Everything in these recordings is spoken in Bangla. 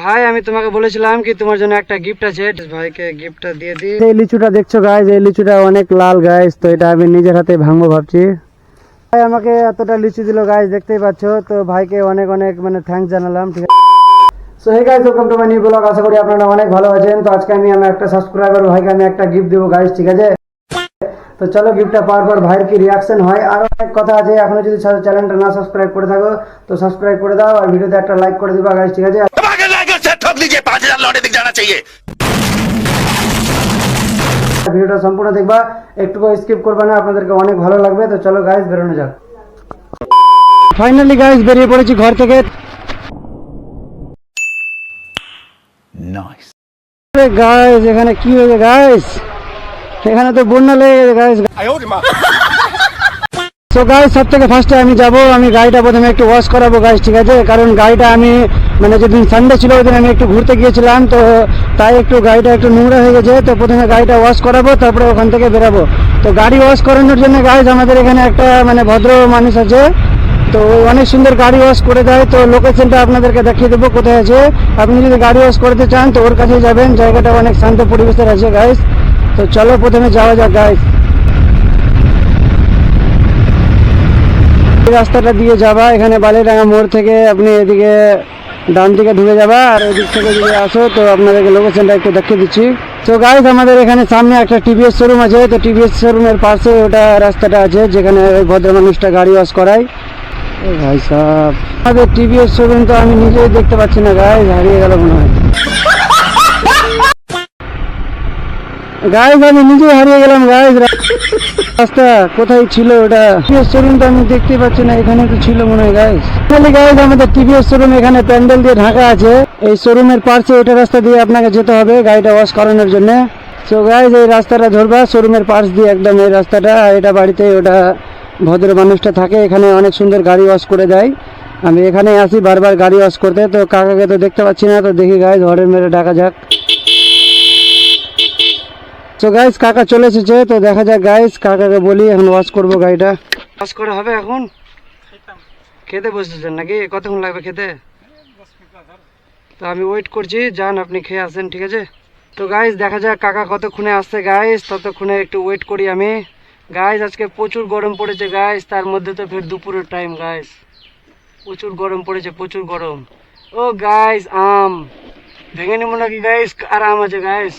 ভাই, আমি তোমাকে বলেছিলাম কি তোমার জন্য একটা গিফট আছে। ভাইকে গিফটটা দিয়ে দি এই লিচুটা দেখছ গাইজ এই লিচুটা অনেক লাল গাইজ তো এটা আমি নিজের হাতে ভাঙবো ভাবছি। ভাই, আমাকে এতটা লিচু দিল গাইজ দেখতেই পাচ্ছো? তো ভাইকে অনেক অনেক মানে থ্যাংকস জানালাম, ঠিক আছে? So hey guys welcome to my new blog আশা করি আপনারা অনেক ভালো আছেন। তো আজকে আমি আমার একটা সাবস্ক্রাইবার ভাইকে আমি একটা গিফট দেবো গাইজ ঠিক আছে? তো চলো গিফটটা পাওয়ার পর ভাইয়ের কি রিয়াকশন হয়? আর অনেক কথা আছে। এখনও যদি চ্যানেলটা না সাবস্ক্রাইব করে থাকো, তো সাবস্ক্রাইব করে দাও। আর ভিডিওতে একটা লাইক করে দিবা গাইজ ঠিক আছে? ठोक लीजिए पाँच हजार लौटे दिख जाना चाहिए ভিডিওটা সম্পূর্ণ দেখবা একটুকু স্কিপ করবে না আপনাদেরকে অনেক ভালো লাগবে তো চলো গাইজ বেরোনো যাক ফাইনালি গাইজ বেরিয়ে পড়েছি ঘর থেকে नाइस গাইজ এখানে কি হয়েছে গাইজ এখানে তো বন্যা লেগে গেছে গাইজ তো গাইজ সব থেকে ফার্স্টে আমি যাব, আমি গাড়িটা প্রথমে একটু ওয়াশ করাবো গাইজ ঠিক আছে? কারণ গাড়িটা আমি মানে যেদিন সানডে ছিল, ওই দিন আমি একটু ঘুরতে গিয়েছিলাম, তো তাই একটু গাড়িটা একটু নোংরা হয়ে গেছে, তো প্রথমে গাড়িটা ওয়াশ করাবো, তারপরে ওখান থেকে বেরাবো। তো গাড়ি ওয়াশ করানোর জন্য গাইজ আমাদের এখানে একটা মানে ভদ্র মানুষ আছে, তো অনেক সুন্দর গাড়ি ওয়াশ করে দেয়, তো লোকেশনটা আপনাদেরকে দেখিয়ে দেবো কোথায় আছে। আপনি যদি গাড়ি ওয়াশ করতে চান, তো ওর কাছে যাবেন, জায়গাটা অনেক শান্ত পরিবেশের আছে গাইজ তো চলো, প্রথমে যাওয়া যাক গাইজ রাস্তাটা দিয়ে যাবা, এখানে বালিডাঙ্গা মোড় থেকে আপনি এদিকে ডান দিকে ঢুকে যাবা, আর এদিক থেকে যদি আসো, তো আপনাদেরকে লোকেশনটা একটু দেখিয়ে দিচ্ছি। তো গাইজ আমাদের এখানে সামনে একটা টিভিএস শোরুম আছে, তো টিভিএস শোরুমের পাশে ওটা রাস্তাটা আছে, যেখানে ভদ্র মানুষটা গাড়ি ওয়াশ করায়। ভাই সাহেব, আমাদের টিভিএস শোরুম তো আমি নিজেই দেখতে পাচ্ছি না গাইজ হারিয়ে গেল মনে হয়। গাইজ আমি নিজেই হারিয়ে গেলাম গাইজ রাস্তা কোথায় ছিল ওটা? টিভিএস শোরুম তো আমি দেখতে পাচ্ছি না, এখানে তো ছিল মনে হয় গাইজ ফাইনালি গাইজ আমাদের টিভিএস শোরুম এখানে প্যান্ডেল দিয়ে ঢাকা আছে। এই শোরুমের পাশে এটা রাস্তা দিয়ে আপনাকে যেতে হবে, গাড়িটা ওয়াশ করানোর জন্য। সো গাইজ এই রাস্তাটা ধরবা শোরুমের পাশ দিয়ে একদম এই রাস্তাটা এটা বাড়িতে ওটা ভদ্র মানুষটা থাকে, এখানে অনেক সুন্দর গাড়ি ওয়াশ করে দেয়। আমি এখানে আসি বারবার গাড়ি ওয়াশ করতে, তো কাকাকে তো দেখতে পাচ্ছি না, তো দেখি গাইজ হরের মেরে ডাকা যাক। তো গাইস কাকা চলে এসেছে তো দেখা যাক গাইস কাকাকে বলি এখন ওয়াশ করব গাড়িটা। ওয়াশ করা হবে এখন? খেতে বসেছেন নাকি? কতক্ষণ লাগবে খেতে? তো আমি ওয়েট করছি যান আপনি খেয়ে আসেন ঠিক আছে? তো গাইস দেখা যাক কাকা কতক্ষণে আসছে গাইস ততক্ষণে একটু ওয়েট করি আমি। গাইস আজকে প্রচুর গরম পড়েছে গাইস তার মধ্যে তো ফের দুপুরের টাইম গাইস প্রচুর গরম পড়েছে প্রচুর গরম। ও গাইস আম। ভেঙে নেব নাকি গাইস আর আম আছে গাইস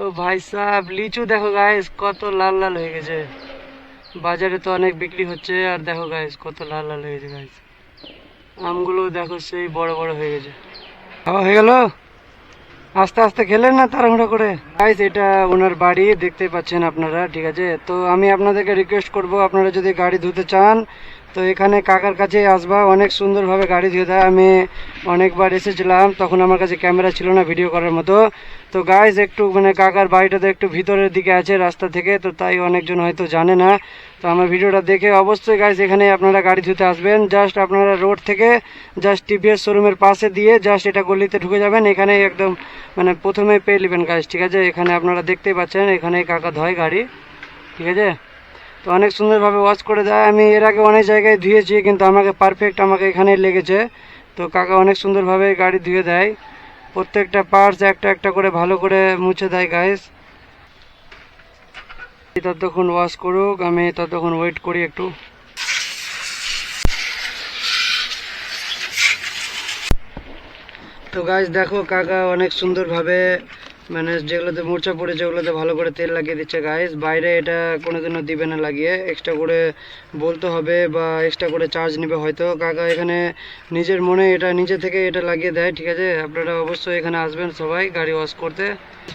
ও ভাই সাহেব, লিচু দেখো গাইস কত লাল লাল হয়ে গেছে। বাজারে তো অনেক বিক্রি হচ্ছে, আর দেখো গাইস কত লাল লাল হয়ে গেছে গাইস আমগুলো দেখো সেই বড় বড় হয়ে গেছে। খাওয়া হয়ে গেল? আস্তে আস্তে খেলেন না তাড়াহুড়ো করে? গাইস এটা ওনার বাড়ি দেখতে পাচ্ছেন আপনারা, ঠিক আছে? তো আমি আপনাদেরকে রিকোয়েস্ট করব, আপনারা যদি গাড়ি ধুতে চান তো এখানে কাকার কাছে আসবা, অনেক সুন্দরভাবে গাড়ি ধুয়ে দেয়। আমি অনেকবার এসেছিলাম, তখন আমার কাছে ক্যামেরা ছিল না ভিডিও করার মতো। তো গাইজ একটু মানে কাকার বাড়িটা তো একটু ভিতরের দিকে আছে রাস্তা থেকে, তো তাই অনেকজন হয়তো জানে না। তো আমার ভিডিওটা দেখে অবশ্যই গাইজ এখানে আপনারা গাড়ি ধুতে আসবেন। জাস্ট আপনারা রোড থেকে জাস্ট টিভিএস শোরুমের পাশে দিয়ে জাস্ট এটা গলিতে ঢুকে যাবেন। এখানে একদম মানে প্রথমে পেয়ে নেবেন গাইজ ঠিক আছে? এখানে আপনারা দেখতেই পাচ্ছেন এখানে কাকা ধয় গাড়ি, ঠিক আছে? তো অনেক সুন্দরভাবে ওয়াশ করে দেয়। আমি এর আগে অনেক জায়গায় ধুয়েছি, কিন্তু আমাকে পারফেক্ট আমাকে এখানে লেগেছে। তো কাকা অনেক সুন্দরভাবে গাড়ি ধুয়ে দেয়। প্রত্যেকটা পার্টস একটা একটা করে ভালো করে মুছে দেয় গাইস ততক্ষণ ওয়াশ করুক, আমি ততক্ষণ ওয়েট করি একটু। তো গাছ দেখো কাকা অনেক সুন্দরভাবে মানে যেগুলোতে মূর্ছা পড়েছে ওগুলোতে ভালো করে তেল লাগিয়ে দিচ্ছে গাইস বাইরে এটা কোনোদিনও দিবে না লাগিয়ে। এক্সট্রা করে বলতে হবে বা এক্সট্রা করে চার্জ নেবে হয়তো। কাকা এখানে নিজের মনে এটা নিজে থেকে এটা লাগিয়ে দেয়, ঠিক আছে? আপনারা অবশ্যই এখানে আসবেন সবাই গাড়ি ওয়াশ করতে।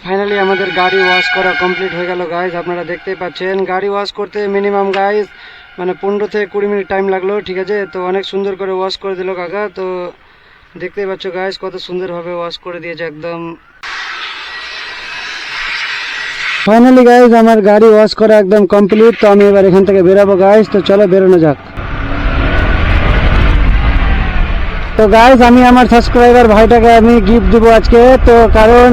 ফাইনালি আমাদের গাড়ি ওয়াশ করা কমপ্লিট হয়ে গেল গাইস আপনারা দেখতেই পাচ্ছেন। গাড়ি ওয়াশ করতে মিনিমাম গাইস মানে পনেরো থেকে কুড়ি মিনিট টাইম লাগল, ঠিক আছে? তো অনেক সুন্দর করে ওয়াশ করে দিল কাকা। তো দেখতেই পাচ্ছ গাইস কত সুন্দরভাবে ওয়াশ করে দিয়েছে একদম। ফাইনালি গাইজ আমার গাড়ি ওয়াশ করা একদম কমপ্লিট তো আমি এবার এখান থেকে বেরাবো গাইজ তো চলো বেরোনো যাক। তো গাইজ আমি আমার সাবস্ক্রাইবার ভাইটাকে আমি গিফট দিব আজকে, তো কারণ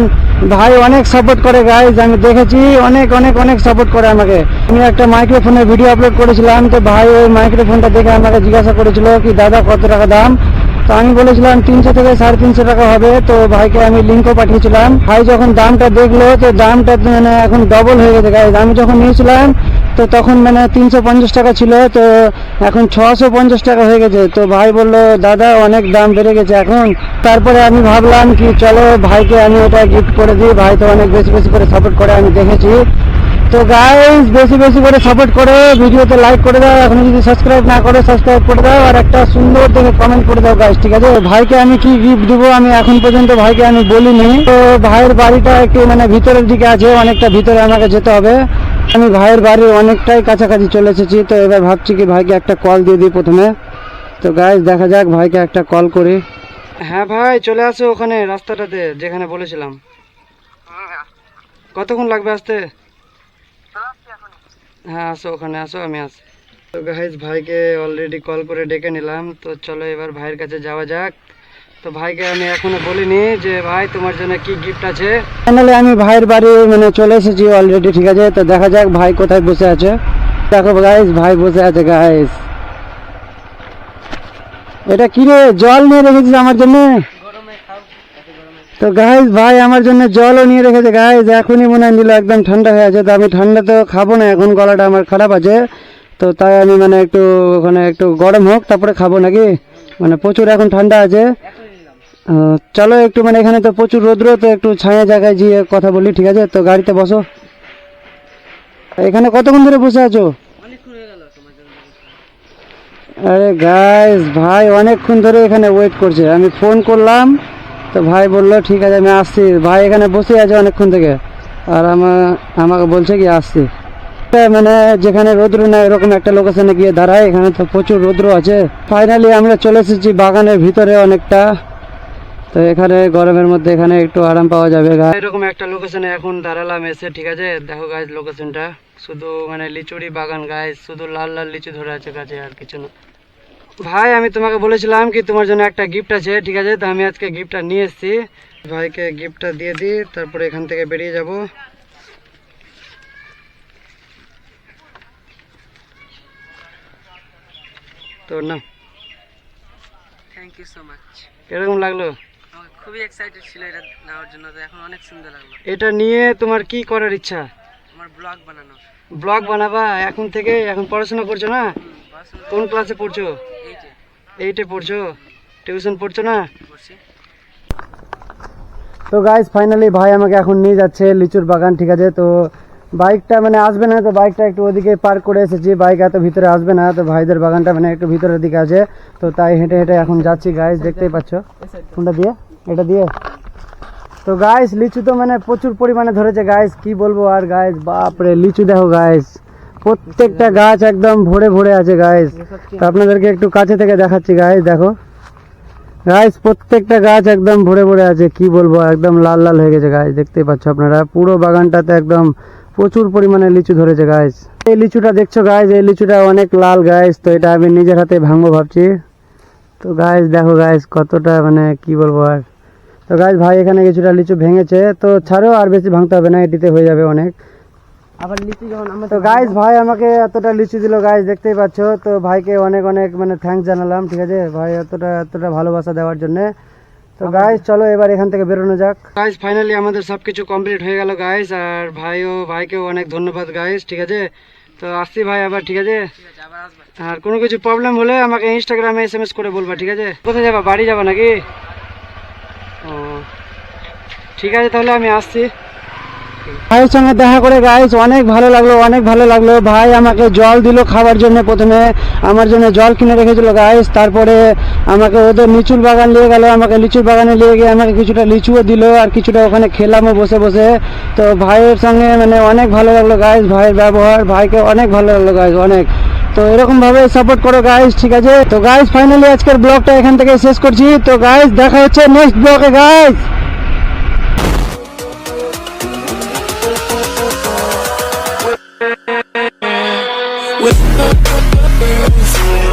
ভাই অনেক সাপোর্ট করে গাইজ আমি দেখেছি অনেক অনেক অনেক সাপোর্ট করে আমাকে। আমি একটা মাইক্রোফোনে ভিডিও আপলোড করেছিলাম, তো ভাই ওই মাইক্রোফোনটা দেখে আমাকে জিজ্ঞাসা করেছিল কি, দাদা, কত টাকা দাম? তো আমি বলেছিলাম তিনশো থেকে সাড়ে তিনশো টাকা হবে। তো ভাইকে আমি লিঙ্কও পাঠিয়েছিলাম। ভাই যখন দামটা দেখল, তো দামটা মানে এখন ডবল হয়ে গেছে। গাইজ আমি যখন নিয়েছিলাম, তো তখন মানে তিনশো পঞ্চাশ টাকা ছিল। তো এখন ছশো পঞ্চাশ টাকা হয়ে গেছে। তো ভাই বলল, দাদা, অনেক দাম বেড়ে গেছে এখন। তারপরে আমি ভাবলাম কি, চলো ভাইকে আমি এটা গিফট করে দিই। ভাই তো অনেক বেশি বেশি করে সাপোর্ট করে, আমি দেখেছি। তো গাইজ বেশি বেশি করে সাপোর্ট করো ভিডিওতে লাইক করে দাও এখন যদি সাবস্ক্রাইব না করো সাবস্ক্রাইব করে দাও আর একটা সুন্দর দেখে কমেন্ট করে দাও গাইজ ঠিক আছে? ভাইকে আমি কি গিফট দিব আমি এখন পর্যন্ত ভাইকে আমি বলিনি। তো ভাইয়ের বাড়িটা একটু মানে ভিতরের দিকে আছে অনেকটা ভিতরে আমাকে যেতে হবে। আমি ভাইয়ের বাড়ির অনেকটাই কাছাকাছি চলে এসেছি তো এবার ভাবছি কি ভাইকে একটা কল দিয়ে দিই প্রথমে। তো গাইজ দেখা যাক ভাইকে একটা কল করি। হ্যাঁ ভাই চলে আসো ওখানে রাস্তাটাতে যেখানে বলেছিলাম। কতক্ষণ লাগবে আসতে? হ্যাঁ আসো, ওখানে আসো, আমি আসি তো গাইজ ভাইকে অলরেডি কল করে ডেকে নিলাম। তো চলো এবার ভাইয়ের কাছে যাওয়া যাক। তো ভাইকে আমি এখনও বলিনি যে, ভাই, তোমার জন্য কি গিফট আছে? ফাইনালি আমি ভাইয়ের বাড়ি মানে চলে এসেছি অলরেডি ঠিক আছে? তো দেখা যাক ভাই কোথায় বসে আছে। দেখো গাইজ ভাই বসে আছে গাইজ এটা কি রে? জল নিয়ে রেখেছিস আমার জন্য? তো গাইজ ভাই আমার জন্য জলও নিয়ে রেখেছে। গাইজ এখনই মনে হয় নিল একদম ঠান্ডা হয়ে আছে। তো আমি ঠান্ডা তো খাব না, এখন গলাটা আমার খারাপ আছে। তো তাই আমি মানে একটু, ওখানে একটু গরম হোক, তারপরে খাব নাকি? মানে প্রচুর এখন ঠান্ডা আছে। চলো একটু মানে এখানে তো প্রচুর রৌদ্র তো একটু ছায়া জায়গায় গিয়ে কথা বলি, ঠিক আছে? তো গাড়িতে বসো। এখানে কতক্ষণ ধরে বসে আছো? আরে গাইস ভাই, অনেকক্ষণ ধরে এখানে ওয়েট করছে। আমি ফোন করলাম। তো ভাই বলল, ঠিক আছে, আমি আসছি। ভাই এখানে বসে আছে অনেকক্ষণ থেকে। আর আমার আমাকে বলছে কি, আসছি। মানে যেখানে রৌদ্র না এরকম একটা লোকেশনে গিয়ে দাঁড়ায়, এখানে তো প্রচুর রৌদ্র আছে। ফাইনালি আমরা চলে এসেছি বাগানের ভিতরে অনেকটা। তো এখানে গরমের মধ্যে এখানে একটু আরাম পাওয়া যাবে এরকম একটা লোকেশনে এখন দাঁড়ালাম এসে, ঠিক আছে? দেখো গাছ লোকেশনটা শুধু মানে লিচুরি বাগান গাছ শুধু লাল লাল লিচু ধরে আছে গাছে আর কিছু না। ভাই আমি তোমাকে বলেছিলাম কি তোমার জন্য একটা গিফট আছে ঠিক আছে? তো আমি আজকে গিফটটা নিয়ে এসেছি। ভাইকে গিফটটা দিয়ে দিই তারপরে এখান থেকে বেরিয়ে যাব। তো না। থ্যাংক ইউ সো মাচ এরকম লাগল? খুবই এক্সাইটেড ছিল এটা নেওয়ার জন্য তো এখন অনেক সুন্দর লাগল। এটা নিয়ে তোমার কি করার ইচ্ছা? আমার ব্লগ বানানোর। ব্লগ বানাবা এখন থেকে এখন পড়াশোনা করছ না? কোন ক্লাসে পড়ছো? এইটে পড়ছো? টিউশন পড়ছো না? তো গাইজ ফাইনালি ভাই আমাকে এখন নিয়ে যাচ্ছে লিচুর বাগান ঠিক আছে? তো বাইকটা মানে আসবে না তো বাইকটা একটু ওদিকে পার্ক করে এসেছি। বাইক এত ভিতরে আসবে না তো ভাইদের বাগানটা মানে একটু ভিতরের দিকে আছে। তো তাই হেঁটে হেঁটে এখন যাচ্ছি গাইজ দেখতেই পাচ্ছ। কোনটা দিয়ে? এটা দিয়ে? তো গাইস লিচু তো মানে প্রচুর পরিমাণে ধরেছে গাইস কি বলব আর গাইস বাপরে লিচু দেখো গাইস প্রত্যেকটা গাছ একদম ভরে ভরে আছে গাইস তো আপনাদেরকে একটু কাছে থেকে দেখাচ্ছি গাইস দেখো। গাইস প্রত্যেকটা গাছ একদম ভরে ভরে আছে, কি বলব, একদম লাল লাল হয়ে গেছে গাইস দেখতেই পাচ্ছ আপনারা। পুরো বাগানটাতে একদম প্রচুর পরিমাণে লিচু ধরেছে গাইস এই লিচুটা দেখছ গাইস এই লিচুটা অনেক লাল গাইস তো এটা আমি নিজের হাতে ভাঙবো ভাবছি। তো গাইস দেখো গাইস কতটা মানে কি বলব আর। তো গাইস ভাই, এখানে কিছুটা লিচু ভেঙেছে, তো ছাড়ো আর বেশি ভাঙতে হবে না, এটিতে হয়ে যাবে অনেক। আবার লিচু যখন তো ভাই আমাকে এতটা লিচু দিল দেখতেই পাচ্ছ। তো ভাইকে অনেক অনেক মানে জানালাম ঠিক আছে? ভাই এতটা এতটা ভালোবাসা দেওয়ার জন্য। তো চলো এবার এখান থেকে বেরোনো যাক। ফাইনালি আমাদের সবকিছু কমপ্লিট হয়ে গেল আর ভাইও ভাইকেও অনেক ধন্যবাদ ঠিক আছে? তো আসছি ভাই আবার ঠিক আছে? আর কোনো কিছু প্রবলেম হলে আমাকে ইনস্টাগ্রামে এস এম এস করে বলবা ঠিক আছে? কোথায় যাবা বাড়ি যাবা নাকি? ও ঠিক আছে তাহলে আমি আসছি। ভাইয়ের সঙ্গে দেখা করে গাইস অনেক ভালো লাগল, অনেক ভালো লাগল। ভাই আমাকে জল দিল খাবার জন্য প্রথমে, আমার জন্য জল কিনে রেখেছিল গাইস তারপরে আমাকে ওদের লিচুর বাগান নিয়ে গেল, আমাকে লিচুর বাগানে নিয়ে গিয়ে আমাকে কিছুটা লিচুও দিল, আর কিছুটা ওখানে খেলামও বসে বসে। তো ভাইয়ের সঙ্গে মানে অনেক ভালো লাগল গাইস ভাইয়ের ব্যবহার, ভাইকে অনেক ভালো লাগল গাইস অনেক। তো এরকম ভাবে সাপোর্ট করো গাইস ঠিক আছে? তো গাইস ফাইনালি আজকের ব্লগটা এখান থেকে শেষ করছি। তো গাইস দেখা হচ্ছে নেক্সট ব্লগে গাইস Friends